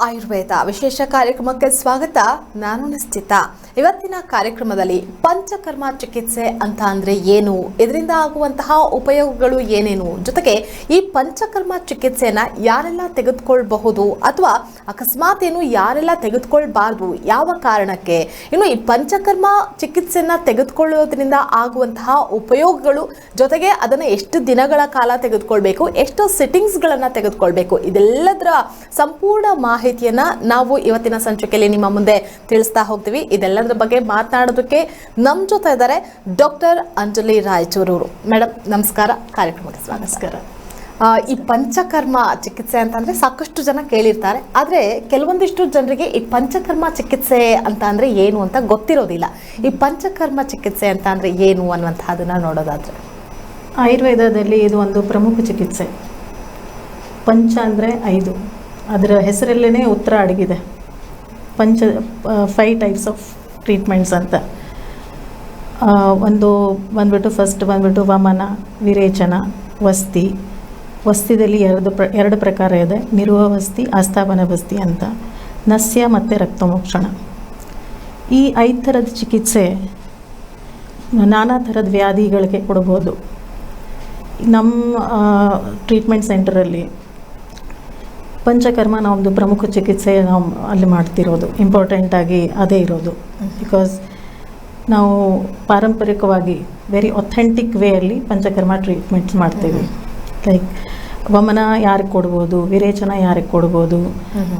ಆಯುರ್ವೇದ ವಿಶೇಷ ಕಾರ್ಯಕ್ರಮಕ್ಕೆ ಸ್ವಾಗತ. ನಾನು ನಿಶ್ಚಿತ. ಇವತ್ತಿನ ಕಾರ್ಯಕ್ರಮದಲ್ಲಿ ಪಂಚಕರ್ಮ ಚಿಕಿತ್ಸೆ ಅಂತ ಅಂದ್ರೆ ಏನು? ಇದರಿಂದ ಆಗುವಂತಹ ಉಪಯೋಗಗಳು ಏನೇನು? ಜೊತೆಗೆ ಈ ಪಂಚಕರ್ಮ ಚಿಕಿತ್ಸೆಯನ್ನ ಯಾರೆಲ್ಲ ತೆಗೆದುಕೊಳ್ಬಹುದು ಅಥವಾ ಅಕಸ್ಮಾತ್ ಏನು ಯಾರೆಲ್ಲ ತೆಗೆದುಕೊಳ್ಬಾರ್ದು? ಯಾವ ಕಾರಣಕ್ಕೆ? ಇನ್ನು ಈ ಪಂಚಕರ್ಮ ಚಿಕಿತ್ಸೆಯನ್ನ ತೆಗೆದುಕೊಳ್ಳೋದ್ರಿಂದ ಆಗುವಂತಹ ಉಪಯೋಗಗಳು ಜೊತೆಗೆ ಅದನ್ನು ಎಷ್ಟು ದಿನಗಳ ಕಾಲ ತೆಗೆದುಕೊಳ್ಬೇಕು? ಎಷ್ಟು ಸಿಟ್ಟಿಂಗ್ಸ್ಗಳನ್ನು ತೆಗೆದುಕೊಳ್ಬೇಕು? ಇದೆಲ್ಲದರ ಸಂಪೂರ್ಣ ಮಾಹಿತಿಯನ್ನ ನಾವು ಇವತ್ತಿನ ಸಂಚಿಕೆಯಲ್ಲಿ ನಿಮ್ಮ ಮುಂದೆ ತಿಳಿಸ್ತಾ ಹೋಗ್ತೀವಿ. ಇದೆಲ್ಲದರ ಬಗ್ಗೆ ಮಾತನಾಡೋದಕ್ಕೆ ನಮ್ಮ ಜೊತೆ ಇದ್ದಾರೆ ಡಾಕ್ಟರ್ ಅಂಜಲಿ ರಾಯಚೂರವರು ಮೇಡಮ್ ನಮಸ್ಕಾರ. ಕಾರ್ಯಕ್ರಮಕ್ಕೆ ಸ್ವಾಗತ. ನಮಸ್ಕಾರ. ಈ ಪಂಚಕರ್ಮ ಚಿಕಿತ್ಸೆ ಅಂತಂದರೆ ಸಾಕಷ್ಟು ಜನ ಕೇಳಿರ್ತಾರೆ. ಆದರೆ ಕೆಲವೊಂದಿಷ್ಟು ಜನರಿಗೆ ಈ ಪಂಚಕರ್ಮ ಚಿಕಿತ್ಸೆ ಅಂತ ಅಂದರೆ ಏನು ಅಂತ ಗೊತ್ತಿರೋದಿಲ್ಲ. ಈ ಪಂಚಕರ್ಮ ಚಿಕಿತ್ಸೆ ಅಂತ ಅಂದರೆ ಏನು ಅನ್ನುವಂತಹದನ್ನು ನೋಡೋದಾದರೆ. ಆಯುರ್ವೇದದಲ್ಲಿ ಇದು ಒಂದು ಪ್ರಮುಖ ಚಿಕಿತ್ಸೆ. ಪಂಚ ಅಂದರೆ ಐದು. ಅದರ ಹೆಸರಲ್ಲೇ ಉತ್ತರ ಅಡಗಿದೆ. ಪಂಚ ಫೈವ್ ಟೈಪ್ಸ್ ಆಫ್ ಟ್ರೀಟ್ಮೆಂಟ್ಸ್ ಅಂತ. ಒಂದು, ಬಂದ್ಬಿಟ್ಟು ಫಸ್ಟ್ ಬಂದ್ಬಿಟ್ಟು ವಮನ, ವಿರೇಚನ, ವಸ್ತಿ. ವಸ್ತಿದಲ್ಲಿ ಎರಡು ಪ್ರ, ಎರಡು ಪ್ರಕಾರ ಇದೆ. ನಿರುವ ವಸ್ತಿ, ಆಸ್ಥಾಪನ ವಸ್ತಿ ಅಂತ. ನಸ್ಯ ಮತ್ತು ರಕ್ತಮೋಕ್ಷಣ. ಈ ಐದು ಥರದ ಚಿಕಿತ್ಸೆ ನಾನಾ ಥರದ ವ್ಯಾಧಿಗಳಿಗೆ ಕೊಡ್ಬೋದು. ನಮ್ಮ ಟ್ರೀಟ್ಮೆಂಟ್ ಸೆಂಟರಲ್ಲಿ ಪಂಚಕರ್ಮ ನಮ್ಮದು ಪ್ರಮುಖ ಚಿಕಿತ್ಸೆ ನಾವು ಅಲ್ಲಿ ಮಾಡ್ತಿರೋದು ಇಂಪಾರ್ಟೆಂಟಾಗಿ ಅದೇ ಇರೋದು. ಬಿಕಾಸ್ ನಾವು ಪಾರಂಪರಿಕವಾಗಿ ವೆರಿ ಒಥೆಂಟಿಕ್ ವೇಯಲ್ಲಿ ಪಂಚಕರ್ಮ ಟ್ರೀಟ್ಮೆಂಟ್ಸ್ ಮಾಡ್ತೀವಿ. ಲೈಕ್ ವಮನ ಯಾರಿಗೆ ಕೊಡ್ಬೋದು ವಿರೇಚನ ಯಾರಿಗೆ ಕೊಡ್ಬೋದು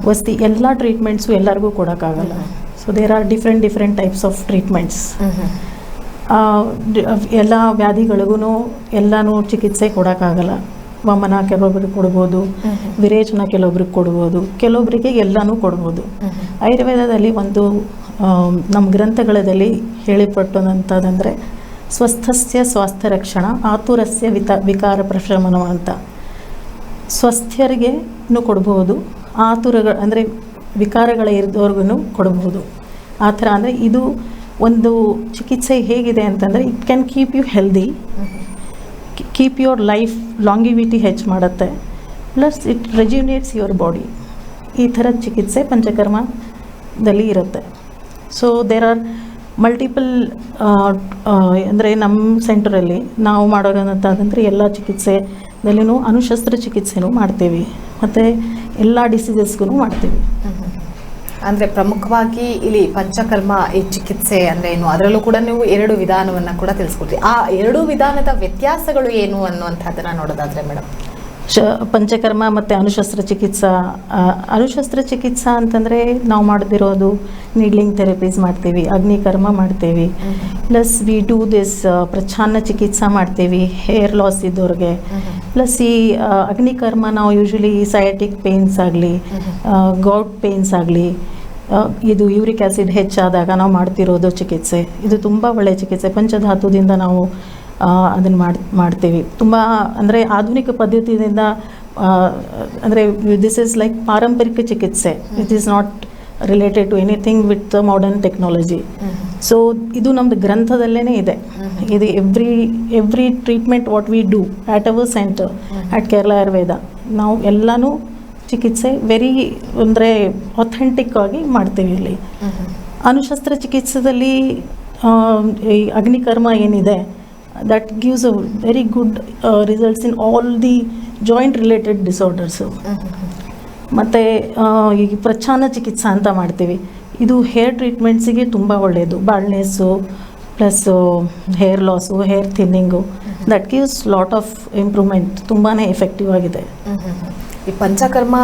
ವಸ್ತಿ ಎಲ್ಲ ಟ್ರೀಟ್ಮೆಂಟ್ಸು ಎಲ್ಲರಿಗೂ ಕೊಡೋಕ್ಕಾಗಲ್ಲ. So there are different different types of treatments ಎಲ್ಲ ವ್ಯಾಧಿಗಳಿಗೂ ಎಲ್ಲನೂ ಚಿಕಿತ್ಸೆ ಕೊಡೋಕ್ಕಾಗಲ್ಲ. ವಮನ ಕೆಲವೊಬ್ರಿಗೆ ಕೊಡ್ಬೋದು ವಿರೇಚನ ಕೆಲವೊಬ್ರಿಗೆ ಕೊಡ್ಬೋದು ಕೆಲವೊಬ್ಬರಿಗೆ ಎಲ್ಲನೂ ಕೊಡ್ಬೋದು. ಆಯುರ್ವೇದದಲ್ಲಿ ಒಂದು ನಮ್ಮ ಗ್ರಂಥಗಳಲ್ಲಿ ಹೇಳಿಪಟ್ಟದಂಥದ್ದಂದರೆ ಸ್ವಸ್ಥಸ್ಯ ಸ್ವಾಸ್ಥ್ಯ ರಕ್ಷಣ ಆತುರಸ್ಯ ವಿತ ವಿಕಾರ ಪ್ರಶಮನ ಅಂತ. ಸ್ವಸ್ಥರಿಗೆ ಕೊಡ್ಬೋದು ಆತುರಗಳು ಅಂದರೆ ವಿಕಾರಗಳ ಇರಿದವ್ರಿಗೂ ಕೊಡ್ಬೋದು. ಆ ಥರ ಅಂದರೆ ಇದು ಒಂದು ಚಿಕಿತ್ಸೆ ಹೇಗಿದೆ ಅಂತಂದರೆ it can keep you healthy keep your life longevity ಹೆಚ್ಚು ಮಾಡುತ್ತೆ. Plus it rejuvenates your body ಈ ಥರದ ಚಿಕಿತ್ಸೆ ಪಂಚಕರ್ಮದಲ್ಲಿ ಇರುತ್ತೆ. ಸೊ ದೇರ್ ಆರ್ ಮಲ್ಟಿಪಲ್ ಅಂದರೆ ನಮ್ಮ ಸೆಂಟ್ರಲ್ಲಿ ನಾವು ಮಾಡೋದಂತಂದರೆ ಎಲ್ಲ ಚಿಕಿತ್ಸೆದಲ್ಲಿನೂ ಅನುಶಸ್ತ್ರ ಚಿಕಿತ್ಸೆನೂ ಮಾಡ್ತೀವಿ. ಮತ್ತು ಎಲ್ಲ ಡಿಸೀಸಸ್ಗೂ ಮಾಡ್ತೀವಿ. ಅಂದ್ರೆ ಪ್ರಮುಖವಾಗಿ ಇಲ್ಲಿ ಪಂಚಕರ್ಮ ಈ ಚಿಕಿತ್ಸೆ ಅಂದ್ರೆ ಏನು? ಅದರಲ್ಲೂ ಕೂಡ ನೀವು ಎರಡು ವಿಧಾನವನ್ನ ಕೂಡ ತಿಳಿಸ್ಕೊಡ್ತೀವಿ ಆ ಎರಡು ವಿಧಾನದ ವ್ಯತ್ಯಾಸಗಳು ಏನು ಅನ್ನುವಂಥದ್ದನ್ನ ನೋಡೋದಾದ್ರೆ ಮೇಡಮ್ ಶ ಪಂಚಕರ್ಮ ಮತ್ತು ಅನುಶಸ್ತ್ರ ಚಿಕಿತ್ಸಾ ಅನುಶಸ್ತ್ರ ಚಿಕಿತ್ಸಾ ಅಂತಂದರೆ ನಾವು ಮಾಡ್ತಿರೋದು ನೀಡ್ಲಿಂಗ್ ಥೆರಪೀಸ್ ಮಾಡ್ತೀವಿ ಅಗ್ನಿಕರ್ಮ ಮಾಡ್ತೀವಿ. ಪ್ಲಸ್ ವಿ ಡೂ ದಿಸ್ ಪ್ರಚ್ಛನ್ನ ಚಿಕಿತ್ಸಾ ಮಾಡ್ತೀವಿ ಹೇರ್ ಲಾಸ್ ಇದ್ದವ್ರಿಗೆ ಪ್ಲಸ್ ಈ ಅಗ್ನಿಕರ್ಮ ನಾವು ಯೂಶ್ವಲಿ ಸಯಾಟಿಕ್ ಪೇನ್ಸ್ ಆಗಲಿ ಗೌಟ್ ಪೇನ್ಸ್ ಆಗಲಿ ಇದು ಯೂರಿಕ್ ಆ್ಯಸಿಡ್ ಹೆಚ್ಚಾದಾಗ ನಾವು ಮಾಡ್ತಿರೋದು ಚಿಕಿತ್ಸೆ. ಇದು ತುಂಬ ಒಳ್ಳೆಯ ಚಿಕಿತ್ಸೆ. ಪಂಚಧಾತುದಿಂದ ನಾವು ಅದನ್ನು ಮಾಡಿ ಮಾಡ್ತೀವಿ. ತುಂಬ ಅಂದರೆ ಆಧುನಿಕ ಪದ್ಧತಿಯಿಂದ ಅಂದರೆ ದಿಸ್ ಇಸ್ ಲೈಕ್ ಪಾರಂಪರಿಕ ಚಿಕಿತ್ಸೆ. It is not related to anything with the modern technology so ಇದು ನಮ್ಮದು ಗ್ರಂಥದಲ್ಲೇ ಇದೆ. ಇದು every every treatment what we do at our centre at Kerala Ayurveda ನಾವು ಎಲ್ಲನೂ ಚಿಕಿತ್ಸೆ ವೆರಿ ಅಂದರೆ ಅಥೆಂಟಿಕ್ ಆಗಿ ಮಾಡ್ತೀವಿ ಇಲ್ಲಿ. ಅನುಶಸ್ತ್ರ ಚಿಕಿತ್ಸೆದಲ್ಲಿ ಆ, ಈ ಅಗ್ನಿಕರ್ಮ ಏನಿದೆ that a very very good results in all the joint related disorders. ಮತ್ತು ಈ ಪ್ರಚ್ಛಾನ ಚಿಕಿತ್ಸಾ ಅಂತ ಮಾಡ್ತೀವಿ. ಇದು ಹೇರ್ ಟ್ರೀಟ್ಮೆಂಟ್ಸಿಗೆ ತುಂಬ ಒಳ್ಳೆಯದು baldness plus hair loss hair thinning that gives lot of improvement ತುಂಬಾ ಎಫೆಕ್ಟಿವ್ ಆಗಿದೆ. ಈ ಪಂಚಕರ್ಮ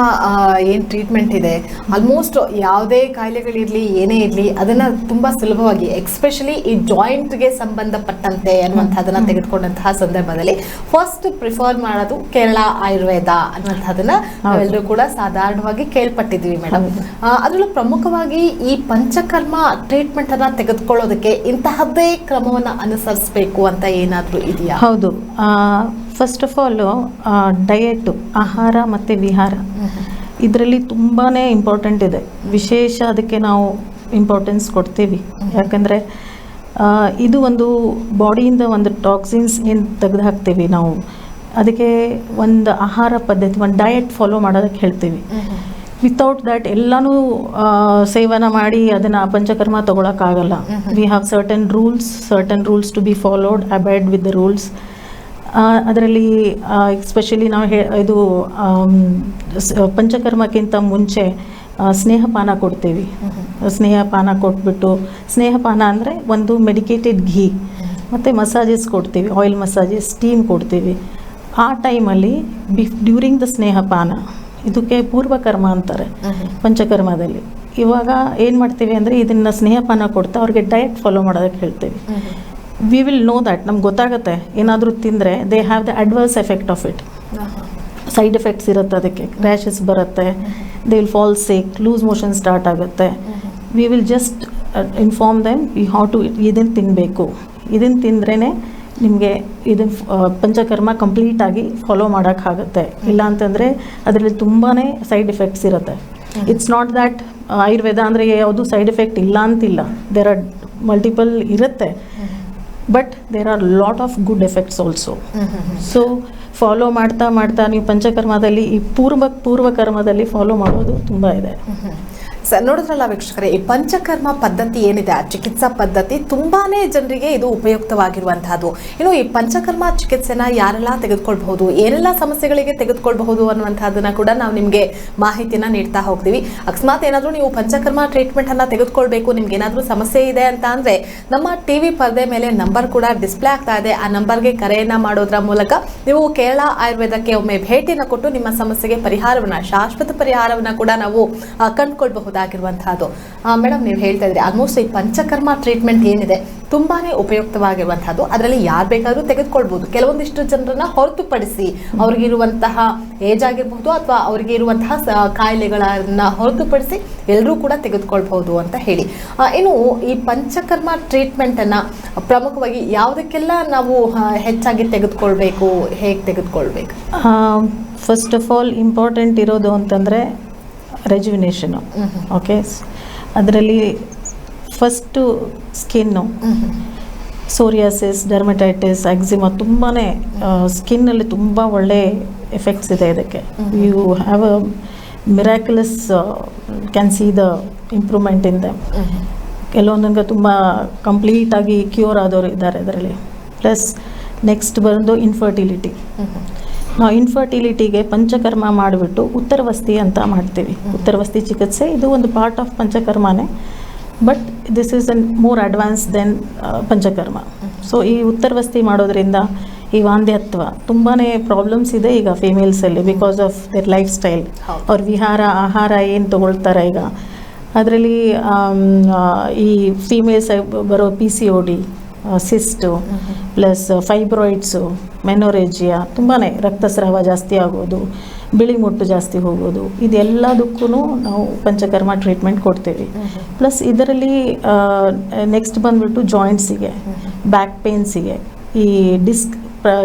ಏನು ಟ್ರೀಟ್ಮೆಂಟ್ ಇದೆ ಆಲ್ಮೋಸ್ಟ್ ಯಾವುದೇ ಕಾಯಿಲೆಗಳಿರ್ಲಿ ಏನೇ ಇರಲಿ ಅದನ್ನ ತುಂಬಾ ಸುಲಭವಾಗಿ ಎಕ್ಸ್ಪೆಷಲಿ ಈ ಜಾಯಿಂಟ್ಗೆ ಸಂಬಂಧಪಟ್ಟಂತೆ ಅನ್ನುವಂಥದ್ದನ್ನು ತೆಗೆದುಕೊಂಡಂತಹ ಸಂದರ್ಭದಲ್ಲಿ ಫಸ್ಟ್ ಪ್ರಿಫರ್ ಮಾಡೋದು ಕೇರಳ ಆಯುರ್ವೇದ ಅನ್ನುವಂಥದ್ದನ್ನ ನಾವೆಲ್ಲರೂ ಕೂಡ ಸಾಧಾರಣವಾಗಿ ಕೇಳ್ಪಟ್ಟಿದ್ವಿ ಮೇಡಮ್. ಅದರಲ್ಲೂ ಪ್ರಮುಖವಾಗಿ ಈ ಪಂಚಕರ್ಮ ಟ್ರೀಟ್ಮೆಂಟ್ ಅನ್ನ ತೆಗೆದುಕೊಳ್ಳೋದಕ್ಕೆ ಇಂತಹದ್ದೇ ಕ್ರಮವನ್ನ ಅನುಸರಿಸಬೇಕು ಅಂತ ಏನಾದ್ರೂ ಇದೆಯಾ? ಹೌದು. ಫಸ್ಟ್ ಆಫ್ ಆಲ್ ಡಯೆಟ್ ಆಹಾರ ಮತ್ತು ವಿಹಾರ. ಇದರಲ್ಲಿ ತುಂಬಾ ಇಂಪಾರ್ಟೆಂಟ್ ಇದೆ. ವಿಶೇಷ ಅದಕ್ಕೆ ನಾವು ಇಂಪಾರ್ಟೆನ್ಸ್ ಕೊಡ್ತೀವಿ. ಯಾಕಂದರೆ ಇದು ಒಂದು ಬಾಡಿಯಿಂದ ಒಂದು ಟಾಕ್ಸಿನ್ಸ್ ಏನು ತೆಗೆದು ಹಾಕ್ತೀವಿ ನಾವು. ಅದಕ್ಕೆ ಒಂದು ಆಹಾರ ಪದ್ಧತಿ, ಒಂದು ಡಯಟ್ ಫಾಲೋ ಮಾಡೋದಕ್ಕೆ ಹೇಳ್ತೀವಿ. ವಿತೌಟ್ ದ್ಯಾಟ್ ಎಲ್ಲನೂ ಸೇವನ ಮಾಡಿ ಅದನ್ನು panchakarma ತಗೊಳಕ್ಕಾಗಲ್ಲ. We have certain rules certain rules to be followed abide with the rules ಅದರಲ್ಲಿ ಎಸ್ಪೆಷಲಿ ನಾವು ಹೇ ಇದು ಪಂಚಕರ್ಮಕ್ಕಿಂತ ಮುಂಚೆ ಸ್ನೇಹಪಾನ ಕೊಡ್ತೀವಿ. ಸ್ನೇಹಪಾನ ಕೊಟ್ಬಿಟ್ಟು ಸ್ನೇಹಪಾನ ಅಂದರೆ ಒಂದು ಮೆಡಿಕೇಟೆಡ್ ಘೀ ಮತ್ತು ಮಸಾಜಸ್ ಕೊಡ್ತೀವಿ ಆಯಿಲ್ ಮಸಾಜಸ್ ಸ್ಟೀಮ್ ಕೊಡ್ತೀವಿ. ಆ ಟೈಮಲ್ಲಿ ಬಿಫ್ ಡ್ಯೂರಿಂಗ್ ದ ಸ್ನೇಹಪಾನ ಇದಕ್ಕೆ ಪೂರ್ವಕರ್ಮ ಅಂತಾರೆ ಪಂಚಕರ್ಮದಲ್ಲಿ. ಇವಾಗ ಏನು ಮಾಡ್ತೀವಿ ಅಂದರೆ ಇದನ್ನು ಸ್ನೇಹಪಾನ ಕೊಡ್ತಾ ಅವ್ರಿಗೆ ಡಯಟ್ ಫಾಲೋ ಮಾಡೋದಕ್ಕೆ ಹೇಳ್ತೀವಿ. ವಿ ವಿಲ್ ನೋ ದ್ಯಾಟ್ ನಮ್ಗೆ ಗೊತ್ತಾಗುತ್ತೆ ಏನಾದರೂ ತಿಂದರೆ they have the adverse effect of it side effects ಇರುತ್ತೆ ಅದಕ್ಕೆ ರ್ಯಾಷಸ್ ಬರುತ್ತೆ they will fall sick loose motion start ಆಗುತ್ತೆ. We will just inform them you how to ಇದನ್ನು ತಿನ್ನಬೇಕು ಇದನ್ನು ತಿಂದ್ರೇ ನಿಮಗೆ ಇದನ್ನು ಪಂಚಕರ್ಮ ಕಂಪ್ಲೀಟಾಗಿ ಫಾಲೋ ಮಾಡೋಕ್ಕಾಗುತ್ತೆ ಇಲ್ಲ ಅಂತಂದರೆ ಅದರಲ್ಲಿ ತುಂಬಾ ಸೈಡ್ ಎಫೆಕ್ಟ್ಸ್ ಇರುತ್ತೆ. ಇಟ್ಸ್ ನಾಟ್ ದ್ಯಾಟ್ ಆಯುರ್ವೇದ ಅಂದರೆ ಯಾವುದು ಸೈಡ್ ಎಫೆಕ್ಟ್ ಇಲ್ಲ ಅಂತಿಲ್ಲ. ದೇರ್ ಆರ್ ಮಲ್ಟಿಪಲ್ ಇರುತ್ತೆ. But there are lot of good effects also so follow ಮಾಡ್ತಾ ಮಾಡ್ತಾ ನೀವು ಪಂಚಕರ್ಮದಲ್ಲಿ ಈ ಪೂರ್ವ ಪೂರ್ವಕರ್ಮದಲ್ಲಿ ಫಾಲೋ ಮಾಡೋದು ತುಂಬ ಇದೆ. ಸರ್ ನೋಡಿದ್ರಲ್ಲ ವೀಕ್ಷಕರೇ ಈ ಪಂಚಕರ್ಮ ಪದ್ಧತಿ ಏನಿದೆ ಆ ಚಿಕಿತ್ಸಾ ಪದ್ಧತಿ ತುಂಬಾನೇ ಜನರಿಗೆ ಇದು ಉಪಯುಕ್ತವಾಗಿರುವಂತಹದ್ದು ಇನ್ನು ಈ ಪಂಚಕರ್ಮ ಚಿಕಿತ್ಸೆನ ಯಾರೆಲ್ಲ ತೆಗೆದುಕೊಳ್ಬಹುದು ಏನೆಲ್ಲ ಸಮಸ್ಯೆಗಳಿಗೆ ತೆಗೆದುಕೊಳ್ಬಹುದು ಅನ್ನುವಂಥದ್ದನ್ನ ಕೂಡ ನಾವು ನಿಮಗೆ ಮಾಹಿತಿನ ನೀಡ್ತಾ ಹೋಗ್ತೀವಿ. ಅಕಸ್ಮಾತ್ ಏನಾದರೂ ನೀವು ಪಂಚಕರ್ಮ ಟ್ರೀಟ್ಮೆಂಟ್ ಅನ್ನ ತೆಗೆದುಕೊಳ್ಬೇಕು ನಿಮ್ಗೆ ಏನಾದರೂ ಸಮಸ್ಯೆ ಇದೆ ಅಂತ ಅಂದ್ರೆ ನಮ್ಮ ಟಿವಿ ಪರದೆ ಮೇಲೆ ನಂಬರ್ ಕೂಡ ಡಿಸ್ಪ್ಲೇ ಆಗ್ತಾ ಇದೆ. ಆ ನಂಬರ್ಗೆ ಕರೆಯನ್ನ ಮಾಡೋದ್ರ ಮೂಲಕ ನೀವು ಕೇರಳ ಆಯುರ್ವೇದಕ್ಕೆ ಒಮ್ಮೆ ಭೇಟಿನ ಕೊಟ್ಟು ನಿಮ್ಮ ಸಮಸ್ಯೆಗೆ ಪರಿಹಾರವನ್ನ ಶಾಶ್ವತ ಪರಿಹಾರವನ್ನ ಕೂಡ ನಾವು ಆ, ಕಂಡುಕೊಳ್ಬಹುದಾಗಿರುವಂತಹದ್ದು ಮೇಡಮ್, ನೀವು ಹೇಳ್ತಾ ಇದ್ರಿ ಆಲ್ಮೋಸ್ಟ್ ಈ ಪಂಚಕರ್ಮ ಟ್ರೀಟ್ಮೆಂಟ್ ಏನಿದೆ, ತುಂಬಾನೇ ಉಪಯುಕ್ತವಾಗಿರುವಂತಹದ್ದು. ಅದರಲ್ಲಿ ಯಾರು ಬೇಕಾದ್ರೂ ತೆಗೆದುಕೊಳ್ಬಹುದು ಕೆಲವೊಂದಿಷ್ಟು ಜನರನ್ನ ಹೊರತುಪಡಿಸಿ ಅವ್ರಿಗೆ ಇರುವಂತಹ ಏಜ್ ಆಗಿರಬಹುದು ಅಥವಾ ಅವರಿಗೆ ಇರುವಂತಹ ಕಾಯಿಲೆಗಳನ್ನ ಹೊರತುಪಡಿಸಿ ಎಲ್ಲರೂ ಕೂಡ ತೆಗೆದುಕೊಳ್ಬಹುದು ಅಂತ ಹೇಳಿ. ಇನ್ನು ಈ ಪಂಚಕರ್ಮ ಟ್ರೀಟ್ಮೆಂಟ್ ಅನ್ನ ಪ್ರಮುಖವಾಗಿ ಯಾವುದಕ್ಕೆಲ್ಲ ನಾವು ಹೆಚ್ಚಾಗಿ ತೆಗೆದುಕೊಳ್ಬೇಕು, ಹೇಗೆ ತೆಗೆದುಕೊಳ್ಬೇಕು? ಫಸ್ಟ್ ಆಫ್ ಆಲ್ ಇಂಪಾರ್ಟೆಂಟ್ ಇರೋದು ಅಂತಂದರೆ ರೆಜ್ಯುನೇಷನು ಓಕೆ ಅದರಲ್ಲಿ first skin psoriasis dermatitis eczema ತುಂಬಾ ಸ್ಕಿನ್ನಲ್ಲಿ ತುಂಬ ಒಳ್ಳೆ ಎಫೆಕ್ಟ್ಸ್ ಇದೆ ಇದಕ್ಕೆ. You have a miraculous can see the improvement in them ಕೆಲವೊಂದಂಗೆ ತುಂಬ ಕಂಪ್ಲೀಟಾಗಿ ಕ್ಯೂರ್ ಆದವರು ಇದ್ದಾರೆ ಅದರಲ್ಲಿ ಪ್ಲಸ್ ನೆಕ್ಸ್ಟ್ ಬಂದು ಇನ್ಫರ್ಟಿಲಿಟಿ ನಾವು ಇನ್ಫರ್ಟಿಲಿಟಿಗೆ ಪಂಚಕರ್ಮ ಮಾಡಿಬಿಟ್ಟು ಉತ್ತರವಸ್ತಿ ಅಂತ ಮಾಡ್ತೀವಿ. ಉತ್ತರವಸ್ತಿ ಚಿಕಿತ್ಸೆ ಇದು ಒಂದು part of ಪಂಚಕರ್ಮನೇ. But this is an more advance than panchakarma. So ಈ ಉತ್ತರವಸ್ತಿ ಮಾಡೋದ್ರಿಂದ ಈ ವಾಂದ್ಯತ್ವ ತುಂಬಾ ಪ್ರಾಬ್ಲಮ್ಸ್ ಇದೆ ಈಗ ಫಿಮೇಲ್ಸಲ್ಲಿ because of their life style. ಅವ್ರ ವಿಹಾರ ಆಹಾರ ಏನು ತೊಗೊಳ್ತಾರೆ ಈಗ? ಅದರಲ್ಲಿ ಈ ಫೀಮೇಲ್ಸ್ ಬರೋ P C O D cyst plus fibroids menorrhagia ತುಂಬಾ ರಕ್ತಸ್ರಾವ ಜಾಸ್ತಿ ಆಗೋದು, ಬಿಳಿ ಮುಟ್ಟು ಜಾಸ್ತಿ ಹೋಗೋದು ಇದೆಲ್ಲದಕ್ಕೂ ನಾವು ಪಂಚಕರ್ಮ ಟ್ರೀಟ್ಮೆಂಟ್ ಕೊಡ್ತೀವಿ. ಪ್ಲಸ್ ಇದರಲ್ಲಿ ನೆಕ್ಸ್ಟ್ ಬಂದ್ಬಿಟ್ಟು ಜಾಯಿಂಟ್ಸಿಗೆ ಬ್ಯಾಕ್ ಪೇನ್ಸಿಗೆ ಈ disc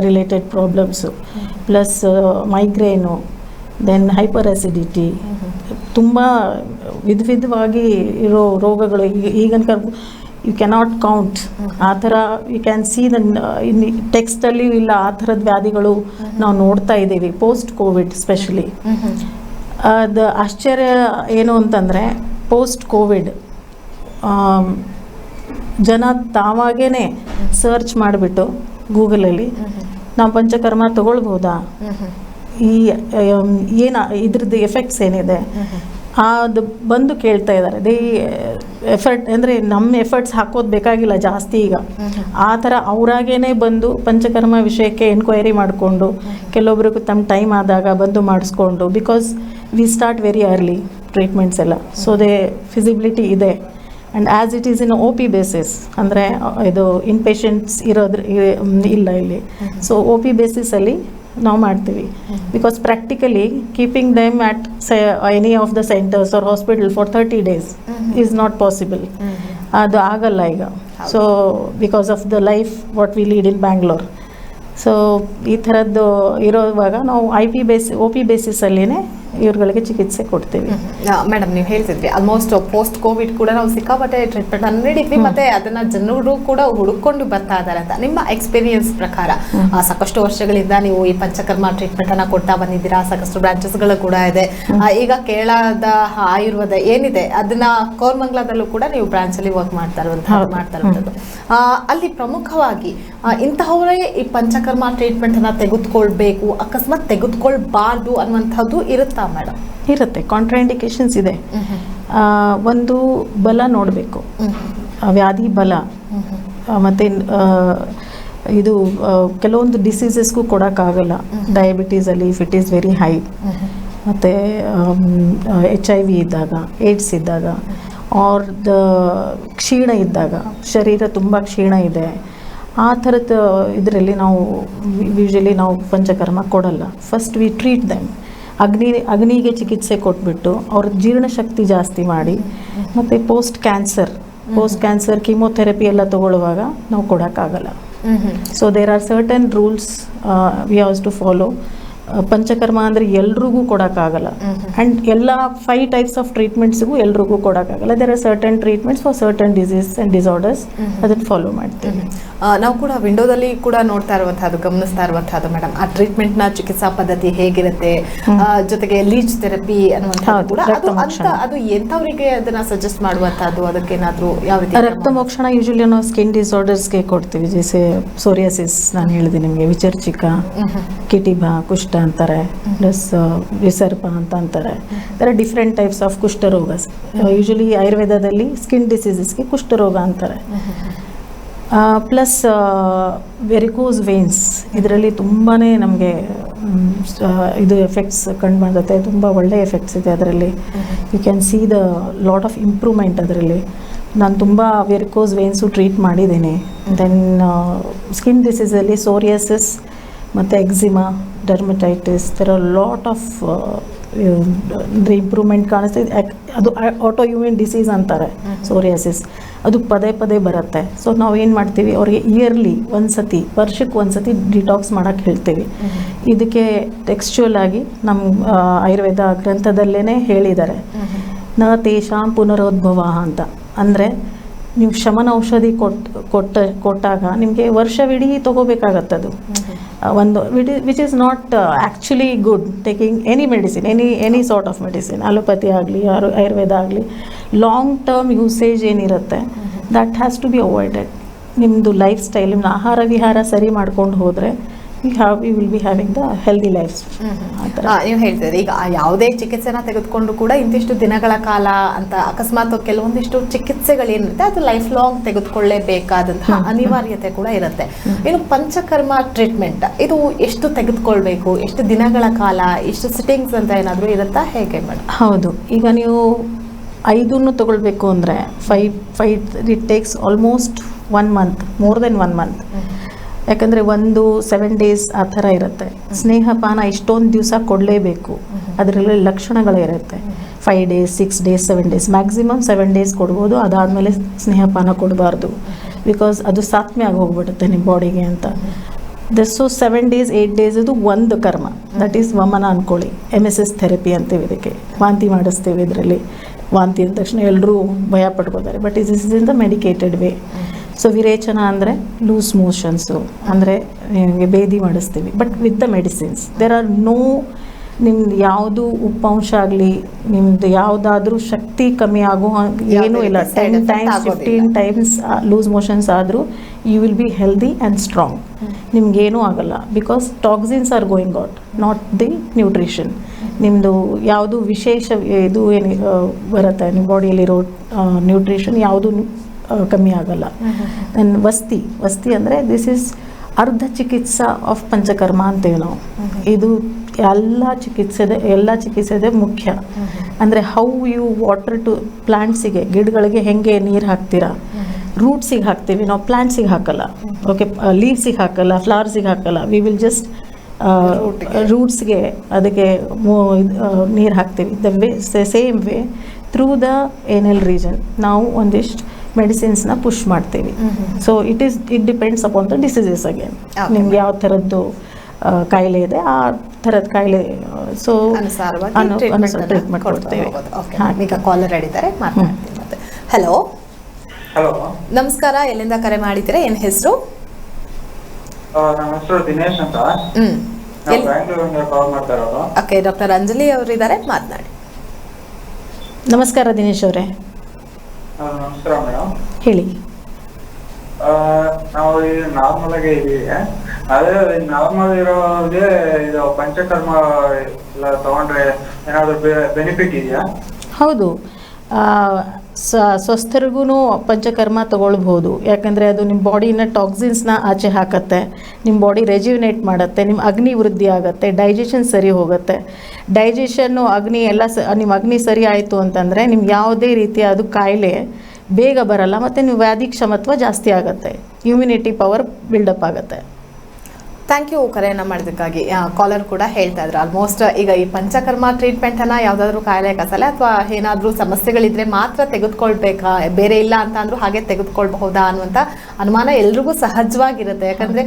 related problems plus migraine then hyperacidity ತುಂಬ ವಿಧ ವಿಧವಾಗಿ ಇರೋ ರೋಗಗಳು, ಈಗ ಈಗಿನ ಯು ಕೆನಾಟ್ ಕೌಂಟ್ ಆ ಥರ you can see the in ಟೆಕ್ಸ್ಟಲ್ಲಿ ಇಲ್ಲ ಆ ಥರದ ವ್ಯಾಧಿಗಳು ನಾವು ನೋಡ್ತಾ ಇದ್ದೀವಿ ಪೋಸ್ಟ್ ಕೋವಿಡ್ ಸ್ಪೆಷಲಿ ಅದು ಆಶ್ಚರ್ಯ ಏನು ಅಂತಂದರೆ ಪೋಸ್ಟ್ ಕೋವಿಡ್ ಜನ ತಾವಾಗೇ ಸರ್ಚ್ ಮಾಡಿಬಿಟ್ಟು ಗೂಗಲಲ್ಲಿ ನಾವು ಪಂಚಕರ್ಮ ತಗೊಳ್ಬೋದಾ? ಈ ಏನು ಇದ್ರದ್ದು ಎಫೆಕ್ಟ್ಸ್ ಏನಿದೆ? ಅದು ಬಂದು ಕೇಳ್ತಾ ಇದ್ದಾರೆ. ದೇ ಎಫರ್ಟ್ ಅಂದರೆ ನಮ್ಮ ಎಫರ್ಟ್ಸ್ ಹಾಕೋದು ಬೇಕಾಗಿಲ್ಲ ಜಾಸ್ತಿ ಈಗ. ಆ ಥರ ಅವರಾಗೇನೆ ಬಂದು ಪಂಚಕರ್ಮ ವಿಷಯಕ್ಕೆ ಎನ್ಕ್ವೈರಿ ಮಾಡಿಕೊಂಡು ಕೆಲವೊಬ್ರಿಗೂ ತಮ್ಮ ಟೈಮ್ ಆದಾಗ ಬಂದು ಮಾಡಿಸ್ಕೊಂಡು because we start very early treatments ಎಲ್ಲ. ಸೊ ದೇ ಫಿಸಿಬಿಲಿಟಿ ಇದೆ. And as it is in O P basis ಅಂದರೆ ಇದು ಇನ್ ಪೇಷೆಂಟ್ಸ್ ಇರೋದ್ರ ಇಲ್ಲ ಇಲ್ಲಿ. ಸೊ ಒ ಪಿ ಬೇಸಿಸಲ್ಲಿ ನಾವು ಮಾಡ್ತೀವಿ. Because practically keeping them at any of the centres or hospital for thirty days is not possible ಅದು ಆಗಲ್ಲ ಈಗ. So because of the life what we lead in Bangalore so ಈ ಥರದ್ದು ಇರೋವಾಗ ನಾವು I P base O P ಬೇಸಿಸಲ್ಲಿನೇ ಇವ್ರುಗಳಿಗೆ ಚಿಕಿತ್ಸೆ ಕೊಡ್ತೀವಿ. ಮೇಡಮ್ ನೀವು ಹೇಳ್ತಿದ್ರಿ ಆಲ್ಮೋಸ್ಟ್ ಪೋಸ್ಟ್ ಕೋವಿಡ್ ಕೂಡ ನಾವು ಸಿಕ್ಕಾಪಟ್ಟೆ ಟ್ರೀಟ್ಮೆಂಟ್ ಅನ್ನು ನೀಡಿದ್ವಿ ಮತ್ತೆ ಅದನ್ನ ಜನರು ಕೂಡ ಹುಡುಕೊಂಡು ಬರ್ತಾ ಇದ್ದಾರೆ ಅಂತ. ನಿಮ್ಮ ಎಕ್ಸ್ಪೀರಿಯನ್ಸ್ ಪ್ರಕಾರ ಆ, ಸಾಕಷ್ಟು ವರ್ಷಗಳಿಂದ ನೀವು ಈ ಪಂಚಕರ್ಮ ಟ್ರೀಟ್ಮೆಂಟ್ ಅನ್ನ ಕೊಡ್ತಾ ಬಂದಿದ್ದೀರಾ ಸಾಕಷ್ಟು ಬ್ರಾಂಚಸ್ಗಳು ಕೂಡ ಇದೆ. ಈಗ ಕೇರಳದ ಆಯುರ್ವೇದ ಏನಿದೆ ಅದನ್ನ ಕೋರ್ಮಂಗ್ಲದಲ್ಲೂ ಕೂಡ ನೀವು ಬ್ರಾಂಚ್ ಅಲ್ಲಿ ವರ್ಕ್ ಮಾಡ್ತಾ ಇರುವಂತಹ. ಮಾಡ್ತಾ ಇರುವಂತದ್ದು. ಅಲ್ಲಿ ಪ್ರಮುಖವಾಗಿ ಇಂತಹವರೇ ಈ ಪಂಚಕರ್ಮ ಟ್ರೀಟ್ಮೆಂಟ್ ಅನ್ನ ತೆಗೆದುಕೊಳ್ಬೇಕು ಅಕಸ್ಮಾತ್ ತೆಗೆದುಕೊಳ್ಬಾರ್ದು ಅನ್ನುವಂಥದ್ದು ಇರುತ್ತಾ? ಮೇಡಮ್ ಇರುತ್ತೆ ಕಾಂಟ್ರಾಂಡಿಕೇಶನ್ಸ್ ಇದೆ. ಒಂದು ಬಲ ನೋಡಬೇಕು. ವ್ಯಾಧಿ ಬಲ. ಮತ್ತು ಇದು ಕೆಲವೊಂದು ಡಿಸೀಸಸ್ಗೂ ಕೊಡೋಕ್ಕಾಗಲ್ಲ ಡಯಾಬಿಟೀಸಲ್ಲಿ if it is very high ಮತ್ತು ಎಚ್ ಐ ವಿ ಇದ್ದಾಗ ಏಡ್ಸ್ ಇದ್ದಾಗ ಆರ್ ದ ಕ್ಷೀಣ ಇದ್ದಾಗ ಶರೀರ ತುಂಬ ಕ್ಷೀಣ ಇದೆ. ಆ ಥರದ ಇದರಲ್ಲಿ ನಾವು ಯೂಶಲಿ ನಾವು ಪಂಚಕರ್ಮ ಕೊಡಲ್ಲ. ಫಸ್ಟ್ ವಿ ಟ್ರೀಟ್ ದೆಮ್ ಅಗ್ನಿ ಅಗ್ನಿಗೆ ಚಿಕಿತ್ಸೆ ಕೊಟ್ಬಿಟ್ಟು ಅವ್ರ ಜೀರ್ಣಶಕ್ತಿ ಜಾಸ್ತಿ ಮಾಡಿ ಮತ್ತು post cancer post cancer chemotherapy ಎಲ್ಲ ತಗೊಳ್ಳುವಾಗ ನಾವು ಕೊಡೋಕ್ಕಾಗಲ್ಲ. So there are certain rules we haves to follow panchakarma ಅಂದರೆ ಎಲ್ರಿಗೂ ಕೊಡೋಕ್ಕಾಗಲ್ಲ. ಆ್ಯಂಡ್ ಎಲ್ಲ ಫೈವ್ ಟೈಪ್ಸ್ ಆಫ್ ಟ್ರೀಟ್ಮೆಂಟ್ಸ್ಗೂ ಎಲ್ರಿಗೂ ಕೊಡೋಕ್ಕಾಗಲ್ಲ. There are certain treatments for certain disease and disorders ಅದನ್ನು ಫಾಲೋ ಮಾಡ್ತೀವಿ. ನಾವು ಕೂಡ ವಿಂಡೋದಲ್ಲಿ ಕೂಡ ನೋಡ್ತಾ ಇರುವಂತಹದ್ದು ಗಮನಿಸ್ತಾ ಇರುವಂತಹದ್ದು ಮೇಡಮ್ ಆ ಟ್ರೀಟ್ಮೆಂಟ್ನ ಚಿಕಿತ್ಸಾ ಪದ್ಧತಿ ಹೇಗಿರುತ್ತೆ? ಜೊತೆಗೆ ಲೀಚ್ ಥೆರಪಿ ಅನ್ನುವಂಥದ್ದು ಅದು ರಕ್ತಮೋಕ್ಷಣ. ಎಂಥವರಿಗೆ ಅದನ್ನ ಸಜೆಸ್ಟ್ ಮಾಡುವಂತಹದ್ದು ಅದಕ್ಕೇನಾದರೂ ಯಾವ ರೀತಿ ರಕ್ತ ಮೋಕ್ಷಣ ಯೂಶಲಿ ನಾವು ಸ್ಕಿನ್ ಡಿಸಾರ್ಡರ್ಸ್ಗೆ ಕೊಡ್ತೀವಿ. ಜೈಸೆ ಸೋರಿಯಾಸಿಸ್ ನಾನು ಹೇಳಿದೆ ನಿಮಗೆ ವಿಚರ್ಚಿಕ ಕಿಟಿಬ ಕುಷ್ಠ ಅಂತಾರೆ ಪ್ಲಸ್ ವಿಸರ್ಪ ಅಂತ ಅಂತಾರೆ. ಥರ ಡಿಫ್ರೆಂಟ್ ಟೈಪ್ಸ್ ಆಫ್ ಕುಷ್ಠರೋಗ ಯೂಶಲಿ ಆಯುರ್ವೇದದಲ್ಲಿ ಸ್ಕಿನ್ ಡಿಸೀಸಸ್ಗೆ ಕುಷ್ಠರೋಗ ಅಂತಾರೆ. ಪ್ಲಸ್ ವೆರಿಕೋಸ್ ವೇನ್ಸ್ ಇದರಲ್ಲಿ ತುಂಬಾ ನಮಗೆ ಇದು ಎಫೆಕ್ಟ್ಸ್ ಕಂಡು ಬಂದತ್ತೆ ತುಂಬ ಒಳ್ಳೆ ಎಫೆಕ್ಟ್ಸ್ ಇದೆ ಅದರಲ್ಲಿ. You can see the lot of improvement ಅದರಲ್ಲಿ. ನಾನು ತುಂಬ ವೆರಿಕೋಸ್ ವೇನ್ಸು ಟ್ರೀಟ್ ಮಾಡಿದ್ದೀನಿ. ದೆನ್ ಸ್ಕಿನ್ ಡಿಸೀಸಲ್ಲಿ ಸೋರಿಯಾಸಿಸ್ ಮತ್ತು ಎಕ್ಸಿಮಾ ಡರ್ಮಟೈಟಿಸ್ ಥರ ಲಾಟ್ ಆಫ್ ಅಂದರೆ ಇಂಪ್ರೂವ್ಮೆಂಟ್ ಕಾಣಿಸ್ತಿದೆ ಅದು ಆಟೋ ಇಮ್ಯೂನ್ ಡಿಸೀಸ್ ಅಂತಾರೆ ಸೋರಿಯಾಸಿಸ್ ಅದು ಪದೇ ಪದೇ ಬರುತ್ತೆ. ಸೊ ನಾವು ಏನು ಮಾಡ್ತೀವಿ ಅವ್ರಿಗೆ ಇಯರ್ಲಿ ಒಂದು ಸತಿ ವರ್ಷಕ್ಕೆ ಒಂದು ಸತಿ ಡಿಟಾಕ್ಸ್ ಮಾಡೋಕ್ಕೆ ಹೇಳ್ತೀವಿ ಇದಕ್ಕೆ ಟೆಕ್ಸ್ಚುಯಲ್ ಆಗಿ ನಮ್ಮ ಆಯುರ್ವೇದ ಗ್ರಂಥದಲ್ಲೇ ಹೇಳಿದ್ದಾರೆ. ನ ತೇಷಾಂ ಪುನರೋದ್ಭವ ಅಂತ. ಅಂದರೆ ನೀವು ಶಮನ ಔಷಧಿ ಕೊಟ್ ಕೊಟ್ಟ ಕೊಟ್ಟಾಗ ನಿಮಗೆ ವರ್ಷವಿಡೀ ತೊಗೋಬೇಕಾಗತ್ತೆ ಅದು. ಒಂದು ಒಂದು which is not actually good taking any medicine any any sort of medicine allopathy ಆಗಲಿ ಆರು ಆಯುರ್ವೇದ ಆಗಲಿ ಲಾಂಗ್ ಟರ್ಮ್ ಯೂಸೇಜ್ ಏನಿರುತ್ತೆ that has to be avoided ನಿಮ್ಮದು ಲೈಫ್ ಸ್ಟೈಲ್ ನಿಮ್ಮ ಆಹಾರ ವಿಹಾರ ಸರಿ ಮಾಡ್ಕೊಂಡು ಹೋದರೆ have we will be having the healthy life ನೀವು ಹೇಳ್ತೀರಿ ಈಗ ಯಾವುದೇ ಚಿಕಿತ್ಸೆನ ತೆಗೆದುಕೊಂಡು ಕೂಡ ಇಂತಿಷ್ಟು ದಿನಗಳ ಕಾಲ ಅಂತ ಅಕಸ್ಮಾತ್ ಕೆಲವೊಂದಿಷ್ಟು ಚಿಕಿತ್ಸೆಗಳೇನಿರುತ್ತೆ ಅದು ಲೈಫ್ ಲಾಂಗ್ ತೆಗೆದುಕೊಳ್ಳೇಬೇಕಾದಂತಹ ಅನಿವಾರ್ಯತೆ ಕೂಡ ಇರುತ್ತೆ. ಇನ್ನು ಪಂಚಕರ್ಮ ಟ್ರೀಟ್ಮೆಂಟ್ ಇದು ಎಷ್ಟು ತೆಗೆದುಕೊಳ್ಬೇಕು ಎಷ್ಟು ದಿನಗಳ ಕಾಲ ಎಷ್ಟು ಸಿಟ್ಟಿಂಗ್ಸ್ ಅಂತ ಏನಾದರೂ ಇರುತ್ತಾ? ಹೇಗೆ ಮೇಡಮ್? ಹೌದು. ಈಗ ನೀವು ಐದನ್ನು ತಗೊಳ್ಬೇಕು ಅಂದರೆ five five it takes almost one month more than one month ಯಾಕಂದರೆ ಒಂದು ಸೆವೆನ್ ಡೇಸ್ ಆ ಥರ ಇರುತ್ತೆ. ಸ್ನೇಹಪಾನ ಇಷ್ಟೊಂದು ದಿವಸ ಕೊಡಲೇಬೇಕು. ಅದರಲ್ಲಿ ಲಕ್ಷಣಗಳಿರುತ್ತೆ five days six days seven days maximum seven days ಕೊಡ್ಬೋದು. ಅದಾದಮೇಲೆ ಸ್ನೇಹಪಾನ ಕೊಡಬಾರ್ದು. ಬಿಕಾಸ್ ಅದು ಸಾತ್ಮೆ ಆಗಿ ಹೋಗ್ಬಿಡುತ್ತೆ ನಿಮ್ಮ ಬಾಡಿಗೆ ಅಂತ. Thus so seven days eight days ಇದು ಒಂದು ಕರ್ಮ. ದಟ್ ಈಸ್ ವಮನ ಅಂದ್ಕೊಳ್ಳಿ ಎಂ ಎಸ್ ಎಸ್ ಥೆರಪಿ ಅಂತೀವಿ ಇದಕ್ಕೆ. ವಾಂತಿ ಮಾಡಿಸ್ತೀವಿ ಇದರಲ್ಲಿ. ವಾಂತಿ ಅಂದ ತಕ್ಷಣ ಎಲ್ಲರೂ ಭಯ ಪಡ್ಕೋತಾರೆ. But is is in the medicated way so ವಿರೇಚನ ಅಂದರೆ ಲೂಸ್ ಮೋಷನ್ಸು ಅಂದರೆ ನಿಮಗೆ ಬೇದಿ ಮಾಡಿಸ್ತೀವಿ. But with the medicines there are no ನಿಮ್ದು ಯಾವುದು ಉಪ್ಪಾಂಶ ಆಗಲಿ ನಿಮ್ದು ಯಾವುದಾದ್ರೂ ಶಕ್ತಿ ಕಮ್ಮಿ ಆಗೋ ಏನು ಇಲ್ಲ. Ten times. Fifteen times loose motions ಆದರೂ you will be healthy and strong ನಿಮ್ಗೇನೂ ಆಗಲ್ಲ. Because toxins are going out not the nutrition ನಿಮ್ಮದು ಯಾವುದು ವಿಶೇಷ ಇದು ಏನು ಬರುತ್ತೆ ನಿಮ್ಮ ಬಾಡಿಯಲ್ಲಿರೋ ನ್ಯೂಟ್ರಿಷನ್ ಯಾವುದು ಕಮ್ಮಿ ಆಗಲ್ಲ. ದೆನ್ ವಸ್ತಿ ವಸ್ತಿ ಅಂದರೆ ದಿಸ್ ಇಸ್ ಅರ್ಧ ಚಿಕಿತ್ಸಾ ಆಫ್ ಪಂಚಕರ್ಮ ಅಂತೀವಿ ನಾವು. ಇದು ಎಲ್ಲ ಚಿಕಿತ್ಸೆದೆ ಎಲ್ಲ ಚಿಕಿತ್ಸೆದೆ ಮುಖ್ಯ. ಅಂದರೆ ಹೌ ಯು ವಾಟರ್ ಟು ಪ್ಲ್ಯಾಂಟ್ಸಿಗೆ ಗಿಡಗಳಿಗೆ ಹೆಂಗೆ ನೀರು ಹಾಕ್ತೀರಾ? ರೂಟ್ಸಿಗೆ ಹಾಕ್ತೀವಿ ನಾವು ಪ್ಲ್ಯಾಂಟ್ಸಿಗೆ ಹಾಕಲ್ಲ. ಓಕೆ ಲೀವ್ಸಿಗೆ ಹಾಕಲ್ಲ ಫ್ಲವರ್ಸಿಗೆ ಹಾಕಲ್ಲ. V will just. ರೂಟ್ಸ್ಗೆ ಅದಕ್ಕೆ ನೀರು ಹಾಕ್ತೀವಿ. The way same way through the anal region ನಾವು ಒಂದಿಷ್ಟು ಮೆಡಿಸಿನ್ಸ್ನ ಪುಷ್ ಮಾಡ್ತೀವಿ. So it is it depends upon the diseases again. ನಿಮ್ಗೆ ಯಾವ ಥರದ್ದು ಕಾಯಿಲೆ ಇದೆ ಆ ಥರದ ಕಾಯಿಲೆ ಸೊ ಟ್ರೀಟ್ಮೆಂಟ್ ಕೊಡ್ತೇವೆ. ಈಗ ಕಾಲರ್ ಇದ್ದಾರೆ ಮಾತಾಡ್ತೀನಿ ಮತ್ತೆ. ಹಲೋ ಹಲೋ ನಮಸ್ಕಾರ ಎಲ್ಲಿಂದ ಕರೆ ಮಾಡಿದ್ದೀರಾ? ಏನ್ ಹೆಸರು? ನನ್ನ ಹೆಸರು ದಿನೇಶ್ ಅಂತ. ಕಾಲ್ ಮಾಡ್ತಾ ಇರೋದು. ಓಕೆ ಡಾಕ್ಟರ್ ಅಂಜಲಿ ಅವರು ಇದ್ದಾರೆ ಮಾತನಾಡಿ. ನಮಸ್ಕಾರ ದಿನೇಶ್ ಅವರೇ. ನಮಸ್ಕಾರ ಮೇಡಮ್. ಹೇಳಿ. ನಾವು ಈಗ ನಾರ್ಮಲ್ ಆಗಿ ಇದೀವಿ. ಅದೇ ನಾರ್ಮಲ್ ಇರೋರಿಗೆ ಇದು ಪಂಚಕರ್ಮ ಎಲ್ಲ ತಗೊಂಡ್ರೆ ಏನಾದ್ರು ಬೆನಿಫಿಟ್ ಇದೆಯಾ? ಹೌದು. ಆ, ಸ- ಸ್ವಸ್ಥರಿಗೂ ಪಂಚಕರ್ಮ ತೊಗೊಳ್ಬೋದು ಯಾಕಂದರೆ ಅದು ನಿಮ್ಮ ಬಾಡಿನ ಟಾಕ್ಸಿನ್ಸ್ನ ಆಚೆ ಹಾಕತ್ತೆ. ನಿಮ್ಮ ಬಾಡಿ ರೆಜ್ಯುನೇಟ್ ಮಾಡುತ್ತೆ. ನಿಮ್ಮ ಅಗ್ನಿ ವೃದ್ಧಿ ಆಗುತ್ತೆ. ಡೈಜೆಷನ್ ಸರಿ ಹೋಗುತ್ತೆ. ಡೈಜೆಷನ್ನು ಅಗ್ನಿ ಎಲ್ಲ ಸ ನಿಮ್ಮ ಅಗ್ನಿ ಸರಿ ಆಯಿತು ಅಂತಂದರೆ ನಿಮ್ಗೆ ಯಾವುದೇ ರೀತಿಯ ಅದು ಕಾಯಿಲೆ ಬೇಗ ಬರಲ್ಲ, ಮತ್ತು ನೀವು ವ್ಯಾಧಿ ಕ್ಷಮತ್ವ ಜಾಸ್ತಿ ಆಗುತ್ತೆ. ಇಮ್ಯುನಿಟಿ ಪವರ್ ಬಿಲ್ಡಪ್ ಆಗುತ್ತೆ. ಥ್ಯಾಂಕ್ ಯು ಕರೆಯನ್ನ ಮಾಡೋದಕ್ಕಾಗಿ ಕಾಲರ್ ಕೂಡ ಹೇಳ್ತಾ ಇದ್ರು. ಆಲ್ಮೋಸ್ಟ್ ಈಗ ಈ ಪಂಚಕರ್ಮ ಟ್ರೀಟ್ಮೆಂಟ್ ಅನ್ನ ಯಾವ್ದಾದ್ರು ಕಾಯಿಲೆ ಕಸಲೆ ಅಥವಾ ಏನಾದರೂ ಸಮಸ್ಯೆಗಳಿದ್ರೆ ಮಾತ್ರ ತೆಗೆದುಕೊಳ್ಬೇಕಾ? ಬೇರೆ ಇಲ್ಲ ಅಂತ ಅಂದ್ರೂ ಹಾಗೆ ತೆಗೆದುಕೊಳ್ಬಹುದಾ ಅನ್ನುವಂತ ಅನುಮಾನ ಎಲ್ರಿಗೂ ಸಹಜವಾಗಿರುತ್ತೆ. ಯಾಕಂದ್ರೆ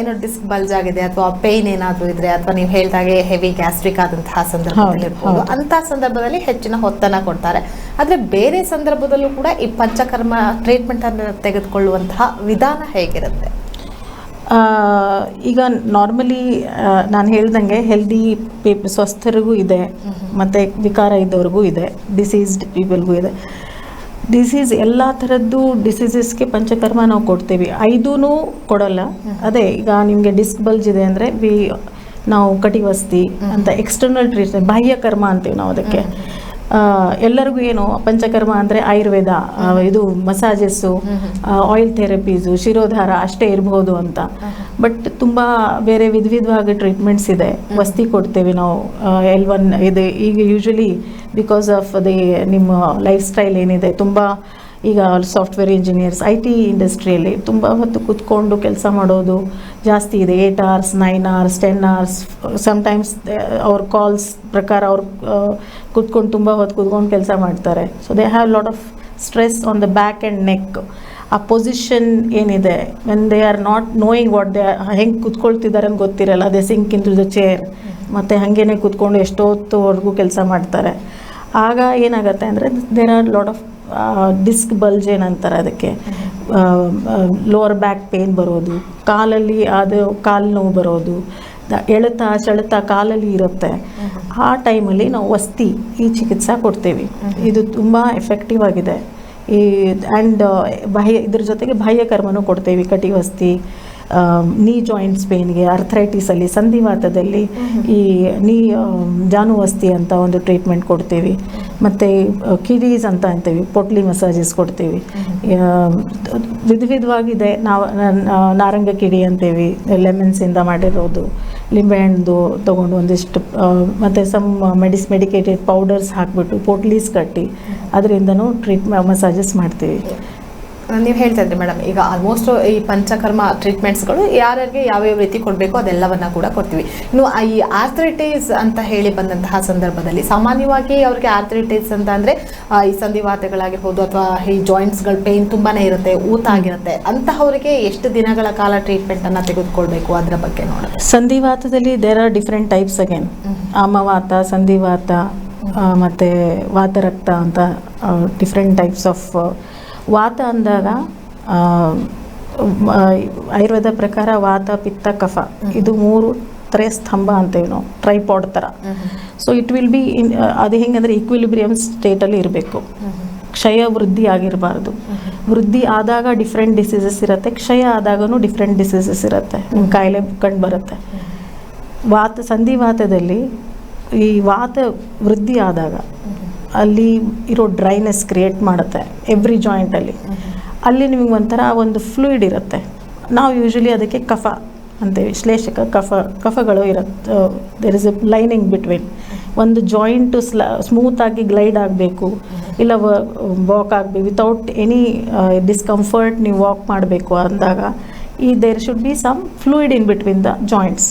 ಏನೋ ಡಿಸ್ಕ್ ಬಲ್ಜ್ ಆಗಿದೆ ಅಥವಾ ಪೇನ್ ಏನಾದರೂ ಇದ್ರೆ ಅಥವಾ ನೀವು ಹೇಳ್ದಾಗೆ ಹೆವಿ ಗ್ಯಾಸ್ಟ್ರಿಕ್ ಆದಂತಹ ಸಂದರ್ಭದಲ್ಲಿ ಇರ್ಬೋದು. ಅಂತ ಸಂದರ್ಭದಲ್ಲಿ ಹೆಚ್ಚಿನ ಹೊತ್ತನ್ನ ಕೊಡ್ತಾರೆ. ಆದ್ರೆ ಬೇರೆ ಸಂದರ್ಭದಲ್ಲೂ ಕೂಡ ಈ ಪಂಚಕರ್ಮ ಟ್ರೀಟ್ಮೆಂಟ್ ಅನ್ನು ತೆಗೆದುಕೊಳ್ಳುವಂತಹ ವಿಧಾನ ಹೇಗಿರುತ್ತೆ? ಈಗ ನಾರ್ಮಲಿ ನಾನು ಹೇಳ್ದಂಗೆ ಹೆಲ್ದಿ ಪೀಪ್ ಸ್ವಸ್ಥರಿಗೂ ಇದೆ. ಮತ್ತು ವಿಕಾರ ಇದ್ದವ್ರಿಗೂ ಇದೆ. ಡಿಸೀಸ್ಡ್ ಪೀಪಲ್ಗೂ ಇದೆ. ಡಿಸೀಸ್ ಎಲ್ಲ ಥರದ್ದು ಡಿಸೀಸಸ್ಗೆ ಪಂಚಕರ್ಮ ನಾವು ಕೊಡ್ತೀವಿ. ಐದೂ ಕೊಡೋಲ್ಲ. ಅದೇ ಈಗ ನಿಮಗೆ ಡಿಸ್ಕ್ ಬಲ್ಜ್ ಇದೆ ಅಂದರೆ ವಿ ನಾವು ಕಟಿವಸ್ತಿ ಅಂತ ಎಕ್ಸ್ಟರ್ನಲ್ ಟ್ರೀಟ್ಮೆಂಟ್ ಬಾಹ್ಯ ಕರ್ಮ ಅಂತೀವಿ ನಾವು ಅದಕ್ಕೆ. ಎಲ್ಲರಿಗೂ ಏನು ಪಂಚಕರ್ಮ ಅಂದರೆ ಆಯುರ್ವೇದ ಇದು ಮಸಾಜಸ್ಸು ಆಯಿಲ್ ಥೆರಪೀಸು ಶಿರೋಧಾರ ಅಷ್ಟೇ ಇರಬಹುದು ಅಂತ. ಬಟ್ ತುಂಬ ಬೇರೆ ವಿಧ ವಿಧವಾಗಿ ಟ್ರೀಟ್ಮೆಂಟ್ಸ್ ಇದೆ. ವಸ್ತಿ ಕೊಡ್ತೇವೆ ನಾವು ಎಲ್ ಒನ್ ಇದೆ ಈಗ ಯೂಶಲಿ ಬಿಕಾಸ್ ಆಫ್ ದಿ ನಿಮ್ಮ ಲೈಫ್ ಸ್ಟೈಲ್ ಏನಿದೆ ತುಂಬ ಈಗ ಸಾಫ್ಟ್ವೇರ್ ಇಂಜಿನಿಯರ್ಸ್ ಐ ಟಿ ಇಂಡಸ್ಟ್ರಿಯಲ್ಲಿ ತುಂಬ ಹೊತ್ತು ಕೂತ್ಕೊಂಡು ಕೆಲಸ ಮಾಡೋದು ಜಾಸ್ತಿ ಇದೆ. Eight hours nine hours ten hours sometimes ಅವ್ರ ಕಾಲ್ಸ್ ಪ್ರಕಾರ ಅವ್ರು ಕೂತ್ಕೊಂಡು ತುಂಬ ಹೊತ್ತು ಕೂತ್ಕೊಂಡು ಕೆಲಸ ಮಾಡ್ತಾರೆ. So they have lot of stress on the back and neck ಆ ಪೊಸಿಷನ್ ಏನಿದೆ? When they are not knowing what they ಹೆಂಗೆ ಕೂತ್ಕೊಳ್ತಿದ್ದಾರೆ ಅಂತ ಗೊತ್ತಿರಲ್ಲ. ಅದೇ sink into the chair ಮತ್ತು ಹಾಗೇನೆ ಕೂತ್ಕೊಂಡು ಎಷ್ಟೊತ್ತುವರೆಗೂ ಕೆಲಸ ಮಾಡ್ತಾರೆ. ಆಗ ಏನಾಗುತ್ತೆ ಅಂದರೆ there are lot of disc bulge ಏನಂತಾರೆ ಅದಕ್ಕೆ? ಲೋವರ್ ಬ್ಯಾಕ್ ಪೇನ್ ಬರೋದು, ಕಾಲಲ್ಲಿ ಅದು ಕಾಲು ನೋವು ಬರೋದು ಎಳೆತ, ಸೆಳೆತ ಕಾಲಲ್ಲಿ ಇರುತ್ತೆ. ಆ ಟೈಮಲ್ಲಿ ನಾವು ವಸ್ತಿ ಈ ಚಿಕಿತ್ಸೆ ಕೊಡ್ತೀವಿ. ಇದು ತುಂಬ ಎಫೆಕ್ಟಿವ್ ಆಗಿದೆ. ಈ ಆ್ಯಂಡ್ ಬಾಹ್ಯ ಇದ್ರ ಜೊತೆಗೆ ಬಾಹ್ಯ ಕರ್ಮನೂ ಕೊಡ್ತೇವೆ, ಕಟಿವಸ್ತಿ. ನೀ ಜಾಯಿಂಟ್ಸ್ ಪೇನ್ಗೆ ಅರ್ಥ್ರೈಟಿಸಲ್ಲಿ ಸಂಧಿವಾತದಲ್ಲಿ ಈ ನೀ ಜಾನುವಸ್ತಿ ಅಂತ ಒಂದು ಟ್ರೀಟ್ಮೆಂಟ್ ಕೊಡ್ತೀವಿ. ಮತ್ತು ಕಿಡೀಸ್ ಅಂತ ಅಂತೀವಿ, ಪೊಟ್ಲಿ ಮಸಾಜಸ್ ಕೊಡ್ತೀವಿ. ವಿಧ ವಿಧವಾಗಿದೆ. ನಾವು ನಾರಂಗ ಕಿಡಿ ಅಂತೀವಿ ಲೆಮನ್ಸಿಂದ ಮಾಡಿರೋದು. ಲಿಂಬೆಹಣ್ಣು ತೊಗೊಂಡು ಒಂದಿಷ್ಟು ಮತ್ತು ಸಮ್ ಮೆಡಿಸ್ ಮೆಡಿಕೇಟೆಡ್ ಪೌಡರ್ಸ್ ಹಾಕಿಬಿಟ್ಟು, ಪೊಟ್ಲೀಸ್ ಕಟ್ಟಿ, ಅದರಿಂದನೂ ಟ್ರೀಟ್ಮೆ ಮಸಾಜಸ್ ಮಾಡ್ತೀವಿ. ನೀವು ಹೇಳ್ತಾ ಇದ್ರಿ ಮೇಡಮ್ ಈಗ ಆಲ್ಮೋಸ್ಟ್ ಈ ಪಂಚಕರ್ಮ ಟ್ರೀಟ್ಮೆಂಟ್ಸ್ಗಳು ಯಾರ್ಯಾರಿಗೆ ಯಾವ್ಯಾವ ರೀತಿ ಕೊಡಬೇಕು ಅದೆಲ್ಲವನ್ನ ಕೂಡ ಕೊಡ್ತೀವಿ. ಇನ್ನು ಈ ಆರ್ಥ್ರೈಟಿಸ್ ಅಂತ ಹೇಳಿ ಬಂದಂತಹ ಸಂದರ್ಭದಲ್ಲಿ ಸಾಮಾನ್ಯವಾಗಿ ಅವ್ರಿಗೆ ಆರ್ಥ್ರೈಟಿಸ್ ಅಂತ ಅಂದ್ರೆ ಈ ಸಂಧಿವಾತಗಳಾಗಿರ್ಬೋದು ಅಥವಾ ಈ ಜಾಯಿಂಟ್ಸ್ಗಳ ಪೇನ್ ತುಂಬಾನೇ ಇರುತ್ತೆ ಊತ ಆಗಿರುತ್ತೆ ಅಂತಹವರಿಗೆ ಎಷ್ಟು ದಿನಗಳ ಕಾಲ ಟ್ರೀಟ್ಮೆಂಟ್ ಅನ್ನ ತೆಗೆದುಕೊಳ್ಬೇಕು ಅದರ ಬಗ್ಗೆ ನೋಡೋದು ಸಂಧಿವಾತದಲ್ಲಿ there are different types again ಆಮವಾತ ಸಂಧಿವಾತ ಮತ್ತೆ ವಾತರಕ್ತ ಅಂತ ಡಿಫ್ರೆಂಟ್ ಟೈಪ್ಸ್ ಆಫ್ ವಾತ ಅಂದಾಗ ಆಯುರ್ವೇದ ಪ್ರಕಾರ ವಾತ ಪಿತ್ತ ಕಫ ಇದು ಮೂರು ತ್ರಯ ಸ್ತಂಭ ಅಂತೇವೆ ನಾವು ಟ್ರೈಪಾಡ್ ಥರ so it will be in ಅದು ಹೆಂಗಂದ್ರೆ ಈಕ್ವಿಲಿಬ್ರಿಯಮ್ ಸ್ಟೇಟಲ್ಲಿ ಇರಬೇಕು. ಕ್ಷಯ ವೃದ್ಧಿ ಆಗಿರಬಾರ್ದು. ವೃದ್ಧಿ ಆದಾಗ ಡಿಫ್ರೆಂಟ್ ಡಿಸೀಸಸ್ ಇರುತ್ತೆ ಕ್ಷಯ ಆದಾಗೂ ಡಿಫ್ರೆಂಟ್ ಡಿಸೀಸಸ್ ಇರುತ್ತೆ ನಿಮ್ಮ ಕಾಯಿಲೆ ಕಂಡು ಬರುತ್ತೆ. ವಾತ ಸಂಧಿವಾತದಲ್ಲಿ ಈ ವಾತ ವೃದ್ಧಿ ಆದಾಗ ಅಲ್ಲಿ ಇರೋ ಡ್ರೈನೆಸ್ ಕ್ರಿಯೇಟ್ ಮಾಡುತ್ತೆ ಎವ್ರಿ ಜಾಯಿಂಟಲ್ಲಿ ಅಲ್ಲಿ. ನಿಮಗೆ ಒಂಥರ ಒಂದು ಫ್ಲೂಯಿಡ್ ಇರುತ್ತೆ. ನಾವು ಯೂಶಲಿ ಅದಕ್ಕೆ ಕಫ ಅಂತೇವೆ ವಿಶ್ಲೇಷಕ ಕಫ, ಕಫಗಳು ಇರುತ್ತೆ there is a lining between ಒಂದು ಜಾಯಿಂಟು ಸ್ಲ ಸ್ಮೂತಾಗಿ ಗ್ಲೈಡ್ ಆಗಬೇಕು, ಇಲ್ಲ ವಾಕ್ ಆಗಬೇಕು ವಿತೌಟ್ ಎನಿ ಡಿಸ್ಕಂಫರ್ಟ್ ನೀವು ವಾಕ್ ಮಾಡಬೇಕು ಅಂದಾಗ ಈ there should be some fluid in between the joints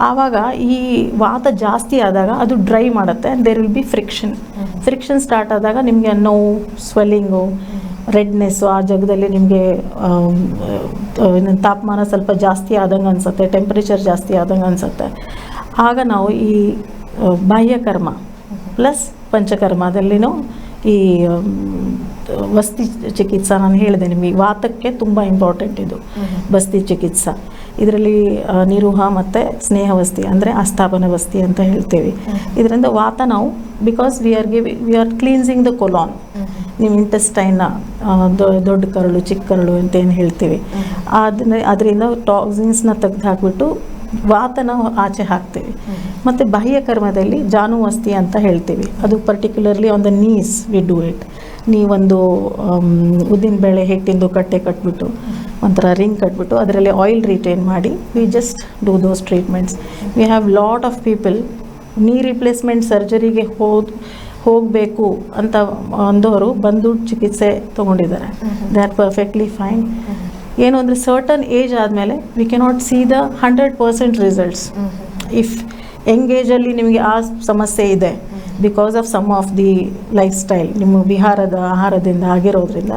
ಆವಾಗ ಈ ವಾತ ಜಾಸ್ತಿ ಆದಾಗ ಅದು ಡ್ರೈ ಮಾಡುತ್ತೆ there will be friction friction start ಆದಾಗ ನಿಮಗೆ ನೋವು ಸ್ವೆಲ್ಲಿಂಗು ರೆಡ್ನೆಸ್ಸು ಆ ಜಾಗದಲ್ಲಿ ನಿಮಗೆ ತಾಪಮಾನ ಸ್ವಲ್ಪ ಜಾಸ್ತಿ ಆದಂಗೆ ಅನಿಸುತ್ತೆ ಟೆಂಪ್ರೇಚರ್ ಜಾಸ್ತಿ ಆದಂಗೆ ಅನಿಸುತ್ತೆ. ಆಗ ನಾವು ಈ ಬಾಹ್ಯಕರ್ಮ ಪ್ಲಸ್ ಪಂಚಕರ್ಮದಲ್ಲಿನೂ ಈ ವಸ್ತಿ ಚಿಕಿತ್ಸಾ ನಾನು ಹೇಳಿದೆ ನಿಮಗೆ ವಾತಕ್ಕೆ ತುಂಬ ಇಂಪಾರ್ಟೆಂಟ್ ಇದು ವಸ್ತಿ ಚಿಕಿತ್ಸಾ. ಇದರಲ್ಲಿ ನಿರುಹ ಮತ್ತು ಸ್ನೇಹವಸ್ತಿ ಅಂದರೆ ಆಸ್ಥಾಪನ ವಸ್ತಿ ಅಂತ ಹೇಳ್ತೇವೆ. ಇದರಿಂದ ವಾತ ನಾವು because we are give we are cleansing the colon ನಿಮ್ಮ ಇಂಟೆಸ್ಟೈನ್ನ ದೊಡ್ಡ ಕರಳು ಚಿಕ್ಕ ಕರಳು ಅಂತ ಏನು ಹೇಳ್ತೀವಿ. ಅದನ್ನ ಅದರಿಂದ ಟಾಕ್ಸಿನ್ಸ್ನ ತೆಗೆದು ಹಾಕ್ಬಿಟ್ಟು ವಾತನ ಆಚೆ ಹಾಕ್ತೀವಿ. ಮತ್ತು ಬಾಹ್ಯ ಕರ್ಮದಲ್ಲಿ ಜಾನುವಸ್ತಿ ಅಂತ ಹೇಳ್ತೀವಿ. ಅದು particularly on the knees we do it ನೀವೊಂದು ಉದ್ದಿನ ಬೇಳೆ ಹಿಟ್ಟಿಂದು ಕಟ್ಟೆ ಕಟ್ಬಿಟ್ಟು, ಒಂಥರ ರಿಂಗ್ ಕಟ್ಬಿಟ್ಟು ಅದರಲ್ಲಿ ಆಯಿಲ್ ರಿಟೈನ್ ಮಾಡಿ we just do those treatments we have lot of people knee replacement ಸರ್ಜರಿಗೆ ಹೋದ್, ಹೋಗಬೇಕು ಅಂತ ಅಂದವರು ಬಂದು ಚಿಕಿತ್ಸೆ ತೊಗೊಂಡಿದ್ದಾರೆ. ದೇ ಆರ್ ಪರ್ಫೆಕ್ಟ್ಲಿ ಫೈನ್ ಏನು ಅಂದರೆ ಸರ್ಟನ್ ಏಜ್ ಆದಮೇಲೆ we cannot see the hundred percent results if young ಏಜಲ್ಲಿ ನಿಮಗೆ ಆ ಸಮಸ್ಯೆ ಇದೆ because of some of the life style ನಿಮ್ಮ ಬಿಹಾರದ ಆಹಾರದಿಂದ ಆಗಿರೋದ್ರಿಂದ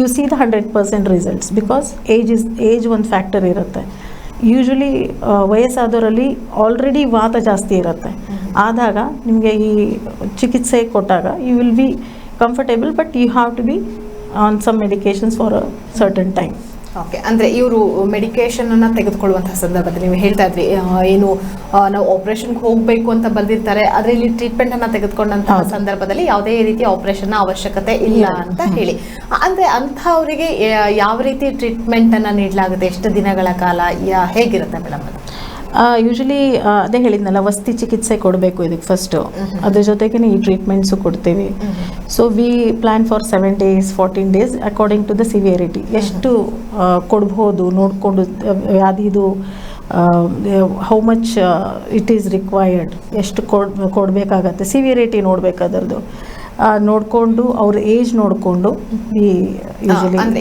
you see the hundred percent results because age is age ಒಂದು ಫ್ಯಾಕ್ಟರ್ ಇರುತ್ತೆ. ಯೂಶ್ವಲಿ ವಯಸ್ಸಾದವರಲ್ಲಿ ಆಲ್ರೆಡಿ ವಾತ ಜಾಸ್ತಿ ಇರುತ್ತೆ. ಆದಾಗ ನಿಮಗೆ ಈ ಚಿಕಿತ್ಸೆ ಕೊಟ್ಟಾಗ you will be comfortable but you have to be on some medications for a certain time okay ಅಂದ್ರೆ ಇವರು ಮೆಡಿಕೇಶನ್ ಅನ್ನ ತೆಗೆದುಕೊಳ್ಳುವಂತಹ ಸಂದರ್ಭದಲ್ಲಿ ನೀವು ಹೇಳ್ತಾ ಇದ್ರಿ ಏನು ನಾವು ಆಪರೇಷನ್ಗೆ ಹೋಗಬೇಕು ಅಂತ ಬಂದಿರ್ತಾರೆ ಆದ್ರೆ ಇಲ್ಲಿ ಟ್ರೀಟ್ಮೆಂಟ್ ಅನ್ನ ತೆಗೆದುಕೊಂಡಂತಹ ಸಂದರ್ಭದಲ್ಲಿ ಯಾವುದೇ ರೀತಿಯ ಆಪರೇಷನ್ ಅವಶ್ಯಕತೆ ಇಲ್ಲ ಅಂತ ಹೇಳಿ. ಅಂದ್ರೆ ಅಂಥವರಿಗೆ ಯಾವ ರೀತಿ ಟ್ರೀಟ್ಮೆಂಟ್ ಅನ್ನ ನೀಡಲಾಗುತ್ತೆ ಎಷ್ಟು ದಿನಗಳ ಕಾಲ ಯಾ- ಹೇಗಿರುತ್ತೆ ಮೇಡಮ್ ಅದು? ಯೂಶಲಿ ಅದೇ ಹೇಳಿದ್ನಲ್ಲ ವಸ್ತಿ ಚಿಕಿತ್ಸೆ ಕೊಡಬೇಕು ಇದಕ್ಕೆ ಫಸ್ಟು ಅದ್ರ ಜೊತೆಗೆ ಈ ಟ್ರೀಟ್ಮೆಂಟ್ಸು ಕೊಡ್ತೀವಿ. So we plan for seven days fourteen days according to the severity ಎಷ್ಟು ಕೊಡ್ಬೋದು ನೋಡಿಕೊಂಡು ವ್ಯಾಧಿದು how much it is required ಎಷ್ಟು ಕೊಡ್ ಕೊಡಬೇಕಾಗತ್ತೆ ಸಿವಿಯರಿಟಿ ನೋಡ್ಬೇಕು ಅದರದ್ದು ನೋಡಿಕೊಂಡು ಅವ್ರ ಏಜ್ ನೋಡಿಕೊಂಡು ಈ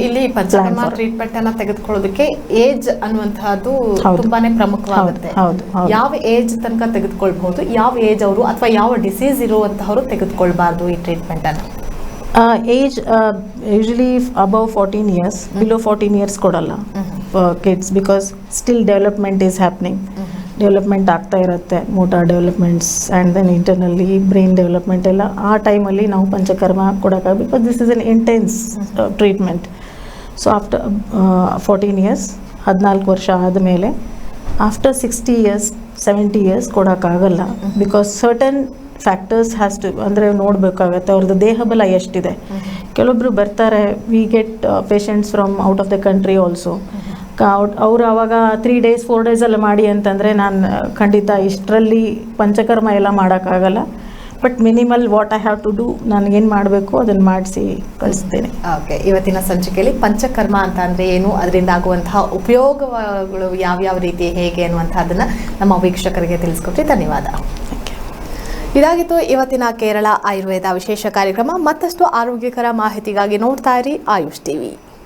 ಇಲ್ಲಿ ಪಂಚಕರ್ಮ ಟ್ರೀಟ್ಮೆಂಟ್ ಅನ್ನ ತೆಗೆದುಕೊಳ್ಳೋದಕ್ಕೆ ಏಜ್ ಅನ್ನುವಂತಹದ್ದು ತುಂಬಾನೇ ಪ್ರಮುಖವಾಗುತ್ತೆ. ಯಾವ ಏಜ್ ತನಕ ತೆಗೆದುಕೊಳ್ಬಹುದು ಯಾವ ಏಜ್ ಅವರು ಅಥವಾ ಯಾವ ಡಿಸೀಸ್ ಇರುವಂತಹವರು ತೆಗೆದುಕೊಳ್ಬಾರ್ದು ಈ ಟ್ರೀಟ್ಮೆಂಟ್ ಅನ್ನು? Age usually above fourteen years below fourteen years ಕೊಡಲ್ಲ kids because still development is happening development ಆಗ್ತಾ ಇರುತ್ತೆ motor developments and then internally brain development ಎಲ್ಲ. ಆ ಟೈಮಲ್ಲಿ ನಾವು panchakarma ಕೊಡೋಕ್ಕಾಗ because this is an intense treatment so after fourteen years ಹದಿನಾಲ್ಕು ವರ್ಷ ಆದಮೇಲೆ after sixty years seventy years ಕೊಡೋಕ್ಕಾಗಲ್ಲ because certain factors has to ಅಂದರೆ ನೋಡಬೇಕಾಗತ್ತೆ. ಅವ್ರದ್ದು ದೇಹ ಬಲ ಎಷ್ಟಿದೆ. ಕೆಲವೊಬ್ಬರು ಬರ್ತಾರೆ we get patients from out of the country also ಅವರು ಆವಾಗ ತ್ರೀ ಡೇಸ್ ಫೋರ್ ಡೇಸಲ್ಲಿ ಮಾಡಿ ಅಂತಂದರೆ ನಾನು ಖಂಡಿತ ಇಷ್ಟರಲ್ಲಿ ಪಂಚಕರ್ಮ ಎಲ್ಲ ಮಾಡೋಕ್ಕಾಗಲ್ಲ. But minimal what I have to do ನನಗೇನು ಮಾಡಬೇಕು ಅದನ್ನು ಮಾಡಿಸಿ ಕಳಿಸ್ತೇನೆ. ಓಕೆ ಇವತ್ತಿನ ಸಂಚಿಕೆಯಲ್ಲಿ ಪಂಚಕರ್ಮ ಅಂತ ಅಂದರೆ ಏನು? ಅದರಿಂದ ಆಗುವಂತಹ ಉಪಯೋಗಗಳು ಯಾವ್ಯಾವ ರೀತಿ ಹೇಗೆ ಅನ್ನುವಂಥದ್ದನ್ನು ನಮ್ಮ ವೀಕ್ಷಕರಿಗೆ ತಿಳಿಸ್ಕೊಟ್ರಿ. ಧನ್ಯವಾದ. ಇದಾಗಿತ್ತು ಇವತ್ತಿನ ಕೇರಳ ಆಯುರ್ವೇದ ವಿಶೇಷ ಕಾರ್ಯಕ್ರಮ. ಮತ್ತಷ್ಟು ಆರೋಗ್ಯಕರ ಮಾಹಿತಿಗಾಗಿ ನೋಡ್ತಾ ಇರಿ ಆಯುಷ್ ಟಿವಿ.